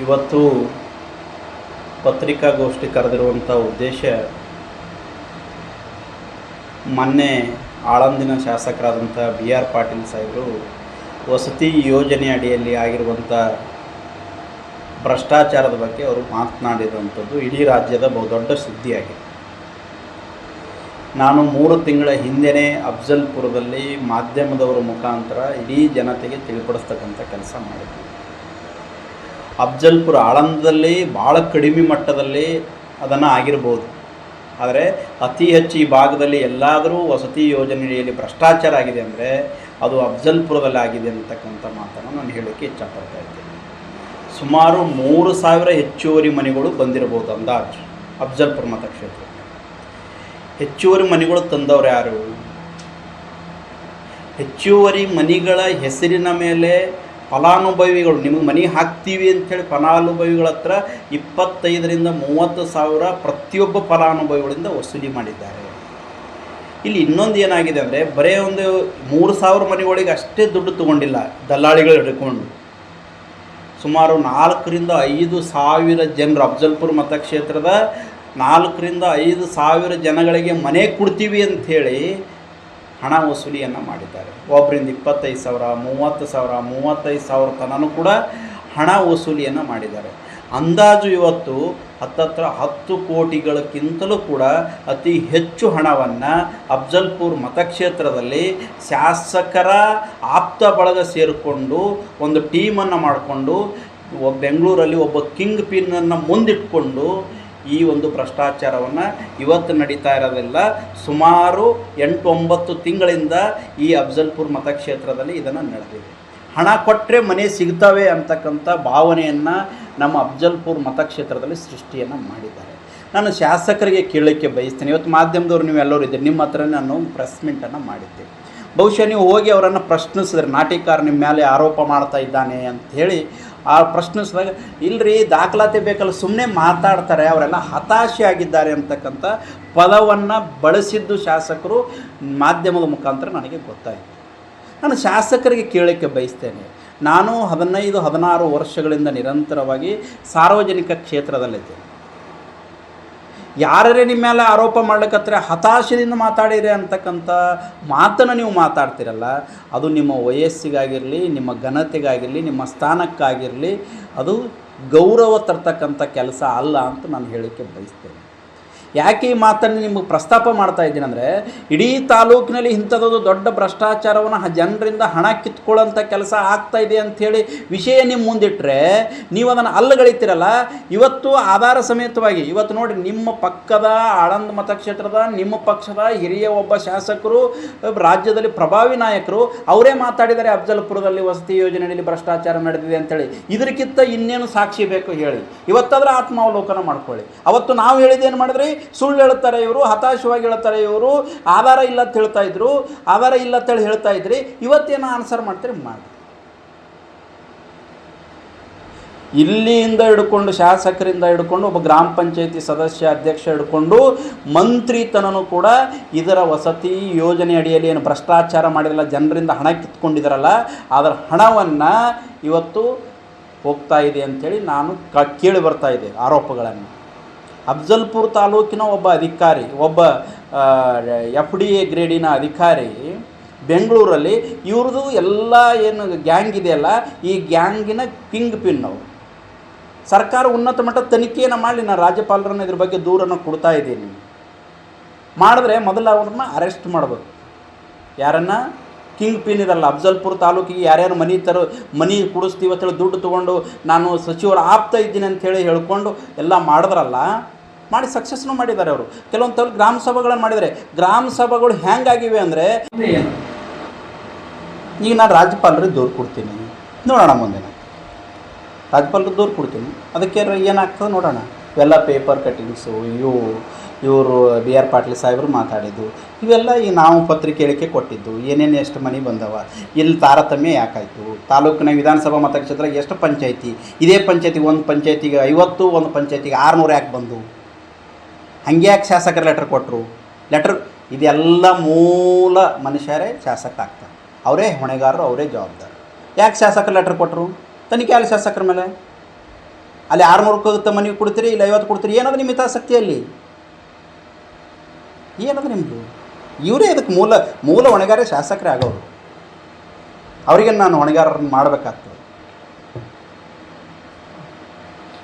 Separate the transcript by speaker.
Speaker 1: ಇವತ್ತು ಪತ್ರಿಕಾಗೋಷ್ಠಿ ಕರೆದಿರುವಂಥ ಉದ್ದೇಶ ಮೊನ್ನೆ ಆಳಂದಿನ ಶಾಸಕರಾದಂಥ ಬಿ ಆರ್ ಪಾಟೀಲ್ ಸಾಹೇಬರು ವಸತಿ ಯೋಜನೆ ಅಡಿಯಲ್ಲಿ ಆಗಿರುವಂಥ ಭ್ರಷ್ಟಾಚಾರದ ಬಗ್ಗೆ ಅವರು ಮಾತನಾಡಿರುವಂಥದ್ದು ಇಡೀ ರಾಜ್ಯದ ಬಹುದೊಡ್ಡ ಸುದ್ದಿಯಾಗಿದೆ. ನಾನು ಮೂರು ತಿಂಗಳ ಹಿಂದೆಯೇ ಅಫ್ಜಲ್ಪುರದಲ್ಲಿ ಮಾಧ್ಯಮದವರ ಮುಖಾಂತರ ಇಡೀ ಜನತೆಗೆ ತಿಳಿಪಡಿಸ್ತಕ್ಕಂಥ ಕೆಲಸ ಮಾಡಿದ್ದೆ. ಅಫ್ಜಲ್ಪುರ ಆಳಂದದಲ್ಲಿ ಭಾಳ ಕಡಿಮೆ ಮಟ್ಟದಲ್ಲಿ ಅದನ್ನು ಆಗಿರ್ಬೋದು. ಆದರೆ ಅತಿ ಹೆಚ್ಚು ಈ ಭಾಗದಲ್ಲಿ ಎಲ್ಲಾದರೂ ವಸತಿ ಯೋಜನೆಯಲ್ಲಿ ಭ್ರಷ್ಟಾಚಾರ ಆಗಿದೆ ಅಂದರೆ ಅದು ಅಫ್ಜಲ್ಪುರದಲ್ಲಿ ಆಗಿದೆ ಅಂತಕ್ಕಂಥ ಮಾತನ್ನು ನಾನು ಹೇಳೋಕ್ಕೆ ಇಚ್ಛಪಡ್ತಾ ಇದ್ದೇನೆ. ಸುಮಾರು ಮೂರು ಸಾವಿರ ಹೆಚ್ಚುವರಿ ಮನೆಗಳು ಬಂದಿರಬಹುದು ಅಂದಾಜು ಅಫ್ಜಲ್ಪುರ ಮತಕ್ಷೇತ್ರ. ಹೆಚ್ಚುವರಿ ಮನೆಗಳು ತಂದವರು ಯಾರು? ಹೆಚ್ಚುವರಿ ಮನೆಗಳ ಹೆಸರಿನ ಮೇಲೆ ಫಲಾನುಭವಿಗಳು, ನಿಮಗೆ ಮನೆ ಹಾಕ್ತೀವಿ ಅಂಥೇಳಿ ಫಲಾನುಭವಿಗಳ ಹತ್ರ ಇಪ್ಪತ್ತೈದರಿಂದ ಮೂವತ್ತು ಸಾವಿರ ಪ್ರತಿಯೊಬ್ಬ ಫಲಾನುಭವಿಗಳಿಂದ ವಸೂಲಿ ಮಾಡಿದ್ದಾರೆ. ಇಲ್ಲಿ ಇನ್ನೊಂದು ಏನಾಗಿದೆ ಅಂದರೆ, ಬರೀ ಒಂದು ಮೂರು ಸಾವಿರ ಮನೆಗಳಿಗೆ ಅಷ್ಟೇ ದುಡ್ಡು ತೊಗೊಂಡಿಲ್ಲ ದಲ್ಲಾಳಿಗಳು ಹಿಡ್ಕೊಂಡು. ಸುಮಾರು ನಾಲ್ಕರಿಂದ ಐದು ಸಾವಿರ ಜನರು ಅಫ್ಜಲ್ಪುರ ಮತಕ್ಷೇತ್ರದ ನಾಲ್ಕರಿಂದ ಐದು ಸಾವಿರ ಜನಗಳಿಗೆ ಮನೆ ಕೊಡ್ತೀವಿ ಅಂಥೇಳಿ ಹಣ ವಸೂಲಿಯನ್ನು ಮಾಡಿದ್ದಾರೆ. ಒಬ್ಬರಿಂದ ಇಪ್ಪತ್ತೈದು ಸಾವಿರ, ಮೂವತ್ತು ಸಾವಿರ, ಮೂವತ್ತೈದು ಸಾವಿರ ತನೂ ಕೂಡ ಹಣ ವಸೂಲಿಯನ್ನು ಮಾಡಿದ್ದಾರೆ. ಅಂದಾಜು ಇವತ್ತು ಹತ್ತತ್ರ ಹತ್ತು ಕೋಟಿಗಳಕ್ಕಿಂತಲೂ ಕೂಡ ಅತಿ ಹೆಚ್ಚು ಹಣವನ್ನು ಅಫ್ಜಲ್ಪುರ್ ಮತಕ್ಷೇತ್ರದಲ್ಲಿ ಶಾಸಕರ ಆಪ್ತ ಬಳಗ ಸೇರಿಕೊಂಡು ಒಂದು ಟೀಮನ್ನು ಮಾಡಿಕೊಂಡು ಬೆಂಗಳೂರಲ್ಲಿ ಒಬ್ಬ ಕಿಂಗ್ ಪಿನ್ನನ್ನು ಮುಂದಿಟ್ಕೊಂಡು ಈ ಒಂದು ಭ್ರಷ್ಟಾಚಾರವನ್ನು ಇವತ್ತು ನಡೀತಾ ಇರೋದಿಲ್ಲ ಸುಮಾರು ಎಂಟು ಒಂಬತ್ತು ತಿಂಗಳಿಂದ ಈ ಅಫ್ಜಲ್ಪುರ್ ಮತಕ್ಷೇತ್ರದಲ್ಲಿ ಇದನ್ನು ನಡೆದಿದೆ. ಹಣ ಕೊಟ್ಟರೆ ಮನೆ ಸಿಗ್ತವೆ ಅಂತಕ್ಕಂಥ ಭಾವನೆಯನ್ನು ನಮ್ಮ ಅಫ್ಜಲ್ಪುರ್ ಮತಕ್ಷೇತ್ರದಲ್ಲಿ ಸೃಷ್ಟಿಯನ್ನು ಮಾಡಿದ್ದಾರೆ. ನಾನು ಶಾಸಕರಿಗೆ ಕೇಳಲಿಕ್ಕೆ ಬಯಸ್ತೇನೆ. ಇವತ್ತು ಮಾಧ್ಯಮದವ್ರು ನೀವು ಎಲ್ಲರೂ ಇದ್ದೀರಿ. ನಿಮ್ಮ ಹತ್ರ ನಾನು ಪ್ರೆಸ್ ಮೀಟನ್ನು ಮಾಡಿದ್ದೆ. ಬಹುಶಃ ನೀವು ಹೋಗಿ ಅವರನ್ನು ಪ್ರಶ್ನಿಸಿದ್ರೆ ನಾಟಿಕಾರ ನಿಮ್ಮ ಮೇಲೆ ಆರೋಪ ಮಾಡ್ತಾ ಇದ್ದಾನೆ ಅಂತ ಹೇಳಿ ಆ ಪ್ರಶ್ನಿಸಿದಾಗ ಇಲ್ರಿ, ದಾಖಲಾತಿ ಬೇಕಲ್ಲ ಸುಮ್ಮನೆ ಮಾತಾಡ್ತಾರೆ, ಅವರೆಲ್ಲ ಹತಾಶೆ ಆಗಿದ್ದಾರೆ ಅಂತಕ್ಕಂಥ ಪದವನ್ನು ಬಳಸಿದ್ದು ಶಾಸಕರು, ಮಾಧ್ಯಮದ ಮುಖಾಂತರ ನನಗೆ ಗೊತ್ತಾಯಿತು. ನಾನು ಶಾಸಕರಿಗೆ ಕೇಳಲಿಕ್ಕೆ ಬಯಸ್ತೇನೆ. ನಾನು ಹದಿನೈದು, ಹದಿನಾರು ವರ್ಷಗಳಿಂದ ನಿರಂತರವಾಗಿ ಸಾರ್ವಜನಿಕ ಕ್ಷೇತ್ರದಲ್ಲಿದ್ದೇನೆ. ಯಾರೇ ನಿಮ್ಮ ಮೇಲೆ ಆರೋಪ ಮಾಡ್ಲಿಕ್ಕತ್ತರೆ ಹತಾಶೆಯಿಂದ ಮಾತಾಡಿರಿ ಅಂತಕ್ಕಂಥ ಮಾತನ್ನು ನೀವು ಮಾತಾಡ್ತಿರಲ್ಲ, ಅದು ನಿಮ್ಮ ವಯಸ್ಸಿಗಾಗಿರಲಿ, ನಿಮ್ಮ ಘನತೆಗಾಗಿರಲಿ, ನಿಮ್ಮ ಸ್ಥಾನಕ್ಕಾಗಿರಲಿ, ಅದು ಗೌರವ ತರ್ತಕ್ಕಂಥ ಕೆಲಸ ಅಲ್ಲ ಅಂತ ನಾನು ಹೇಳೋಕ್ಕೆ ಬಯಸ್ತೇನೆ. ಯಾಕೆ ಈ ಮಾತನ್ನು ನಿಮಗೆ ಪ್ರಸ್ತಾಪ ಮಾಡ್ತಾ ಇದ್ದೀನಿ ಅಂದರೆ, ಇಡೀ ತಾಲೂಕಿನಲ್ಲಿ ಇಂಥದ್ದು ದೊಡ್ಡ ಭ್ರಷ್ಟಾಚಾರವನ್ನು ಜನರಿಂದ ಹಣ ಕಿತ್ಕೊಳ್ಳೋಂಥ ಕೆಲಸ ಆಗ್ತಾ ಇದೆ ಅಂಥೇಳಿ ವಿಷಯ ನಿಮ್ಮ ಮುಂದಿಟ್ಟರೆ ನೀವು ಅದನ್ನು ಅಲ್ಲಗಳಿತೀರಲ್ಲ ಇವತ್ತು ಆಧಾರ ಸಮೇತವಾಗಿ, ಇವತ್ತು ನೋಡಿ ನಿಮ್ಮ ಪಕ್ಕದ ಆಳಂದ ಮತಕ್ಷೇತ್ರದ, ನಿಮ್ಮ ಪಕ್ಷದ ಹಿರಿಯ ಒಬ್ಬ ಶಾಸಕರು, ರಾಜ್ಯದಲ್ಲಿ ಪ್ರಭಾವಿ ನಾಯಕರು, ಅವರೇ ಮಾತಾಡಿದ್ದಾರೆ, ಅಫಜಲ್ಪುರದಲ್ಲಿ ವಸತಿ ಯೋಜನೆಯಲ್ಲಿ ಭ್ರಷ್ಟಾಚಾರ ನಡೆದಿದೆ ಅಂತೇಳಿ ಇದಕ್ಕಿಂತ ಇನ್ನೇನು ಸಾಕ್ಷಿ ಬೇಕು ಹೇಳಿ. ಇವತ್ತಾದರೂ ಆತ್ಮಾವಲೋಕನ ಮಾಡ್ಕೊಳ್ಳಿ. ಅವತ್ತು ನಾವು ಹೇಳಿದ್ದೇನು ಮಾಡಿದ್ರಿ? ಸುಳ್ಳು ಹೇಳ್ತಾರೆ ಇವರು, ಹತಾಶವಾಗಿ ಹೇಳ್ತಾರೆ ಇವರು, ಆಧಾರ ಇಲ್ಲ ಅಂತ ಹೇಳ್ತಾ ಇದ್ರು, ಆಧಾರ ಇಲ್ಲ ಅಂತೇಳಿ ಹೇಳ್ತಾ ಇದ್ರಿ, ಇವತ್ತೇನು ಆನ್ಸರ್ ಮಾಡ್ತೀರಿ? ಮಾಡಿ. ಇಲ್ಲಿಯಿಂದ ಹಿಡ್ಕೊಂಡು, ಶಾಸಕರಿಂದ ಹಿಡ್ಕೊಂಡು, ಒಬ್ಬ ಗ್ರಾಮ ಪಂಚಾಯತಿ ಸದಸ್ಯ ಅಧ್ಯಕ್ಷ ಹಿಡ್ಕೊಂಡು ಮಂತ್ರಿತನೂ ಕೂಡ ಇದರ ವಸತಿ ಯೋಜನೆ ಅಡಿಯಲ್ಲಿ ಏನು ಭ್ರಷ್ಟಾಚಾರ ಮಾಡಿರಲ್ಲ, ಜನರಿಂದ ಹಣ ಕಿತ್ಕೊಂಡಿದ್ದಾರಲ್ಲ ಅದರ ಹಣವನ್ನು ಇವತ್ತು ಹೋಗ್ತಾ ಇದೆ ಅಂಥೇಳಿ ನಾನು ಕ, ಕೇಳಿ ಬರ್ತಾ ಇದೆ ಆರೋಪಗಳನ್ನು. ಅಫ್ಜಲ್ಪುರ್ ತಾಲೂಕಿನ ಒಬ್ಬ ಅಧಿಕಾರಿ, ಒಬ್ಬ ಎಫ್ ಡಿ ಎ ಗ್ರೇಡಿನ ಅಧಿಕಾರಿ ಬೆಂಗಳೂರಲ್ಲಿ ಇವ್ರದ್ದು ಎಲ್ಲ ಏನು ಗ್ಯಾಂಗ್ ಇದೆಯಲ್ಲ, ಈ ಗ್ಯಾಂಗಿನ ಕಿಂಗ್ ಪಿನ್ ಅವರು. ಸರ್ಕಾರ ಉನ್ನತ ಮಟ್ಟದ ತನಿಖೆಯನ್ನು ಮಾಡಲಿ ನಾನು ರಾಜ್ಯಪಾಲರನ್ನು ಇದ್ರ ಬಗ್ಗೆ ದೂರನ್ನು ಕೊಡ್ತಾ ಇದ್ದೀನಿ. ಮಾಡಿದ್ರೆ ಮೊದಲು ಅವ್ರನ್ನ ಅರೆಸ್ಟ್ ಮಾಡಬೇಕು. ಯಾರನ್ನು? ಕಿಂಗ್ ಪಿನ್ ಇದಲ್ಲ, ಅಫ್ಜಲ್ಪುರ್ ತಾಲೂಕಿಗೆ ಯಾರ್ಯಾರು ಮನಿ ತರೋ, ಮನಿ ಕುಡಿಸ್ತೀವಿ ಅಂತೇಳಿ ದುಡ್ಡು ತೊಗೊಂಡು ನಾನು ಸಚಿವರು ಆಪ್ತ ಇದ್ದೀನಿ ಅಂಥೇಳಿ ಹೇಳ್ಕೊಂಡು ಎಲ್ಲ ಮಾಡಿದ್ರಲ್ಲ, ಮಾಡಿ ಸಕ್ಸಸ್ನು ಮಾಡಿದ್ದಾರೆ ಅವರು. ಕೆಲವೊಂದು ತಲೆ ಗ್ರಾಮ ಸಭೆಗಳನ್ನು ಮಾಡಿದರೆ ಗ್ರಾಮ ಸಭೆಗಳು ಹೆಂಗಾಗಿವೆ ಅಂದರೆ, ಈಗ ನಾನು ರಾಜ್ಯಪಾಲರಿಗೆ ದೂರು ಕೊಡ್ತೀನಿ. ನೋಡೋಣ ಮುಂದಿನ ರಾಜ್ಯಪಾಲರಿಗೆ ದೂರು ಕೊಡ್ತೀನಿ. ಅದಕ್ಕೆ ಏನಾಗ್ತದೆ ನೋಡೋಣ. ಎಲ್ಲ ಪೇಪರ್ ಕಟ್ಟಿಂಗ್ಸು ಇವು ಇವರು ಬಿ ಆರ್ ಪಾಟೀಲ್ ಸಾಹೇಬರು ಮಾತಾಡಿದ್ದು. ಇವೆಲ್ಲ ಈ ನಾವು ಪತ್ರಿಕೆ ಹೇಳಿಕೆ ಕೊಟ್ಟಿದ್ದು. ಏನೇನು ಎಷ್ಟು ಮನೆ ಬಂದವ? ಇಲ್ಲಿ ತಾರತಮ್ಯ ಯಾಕಾಯಿತು? ತಾಲೂಕಿನ ವಿಧಾನಸಭಾ ಮತಕ್ಷೇತ್ರ ಎಷ್ಟು ಪಂಚಾಯಿತಿ? ಇದೇ ಪಂಚಾಯಿತಿ ಒಂದು ಪಂಚಾಯಿತಿಗೆ ಐವತ್ತು, ಒಂದು ಪಂಚಾಯಿತಿಗೆ ಆರುನೂರು ಯಾಕೆ ಬಂದು? ಹಂಗೆ ಯಾಕೆ ಶಾಸಕರು ಲೆಟ್ರ್ ಕೊಟ್ಟರು ಲೆಟ್ರ್ ಇದೆಲ್ಲ ಮೂಲ ಮನುಷ್ಯರೇ ಶಾಸಕ ಆಗ್ತಾರೆ ಅವರೇ ಹೊಣೆಗಾರರು, ಅವರೇ ಜವಾಬ್ದಾರ. ಯಾಕೆ ಶಾಸಕರು ಲೆಟ್ರ್ ಕೊಟ್ಟರು ತನಿಖೆ ಅಲ್ಲಿ ಶಾಸಕರ ಮೇಲೆ. ಅಲ್ಲಿ ಆರುನೂರಕ್ಕೆ ಮನೆಗೆ ಕೊಡ್ತೀರಿ, ಇಲ್ಲ ಐವತ್ತು ಕೊಡ್ತೀರಿ ಏನದು ನಿಮ್ಮ ಹಿತಾಸಕ್ತಿ ಅಲ್ಲಿ ಏನದ ನಿಮ್ಮದು ಇವರೇ ಇದಕ್ಕೆ ಮೂಲ ಮೂಲ ಹೊಣೆಗಾರ ಶಾಸಕರೇ ಆಗೋರು. ಅವರಿಗೆ ನಾನು ಹೊಣೆಗಾರರನ್ನು ಮಾಡಬೇಕಾಗ್ತದೆ?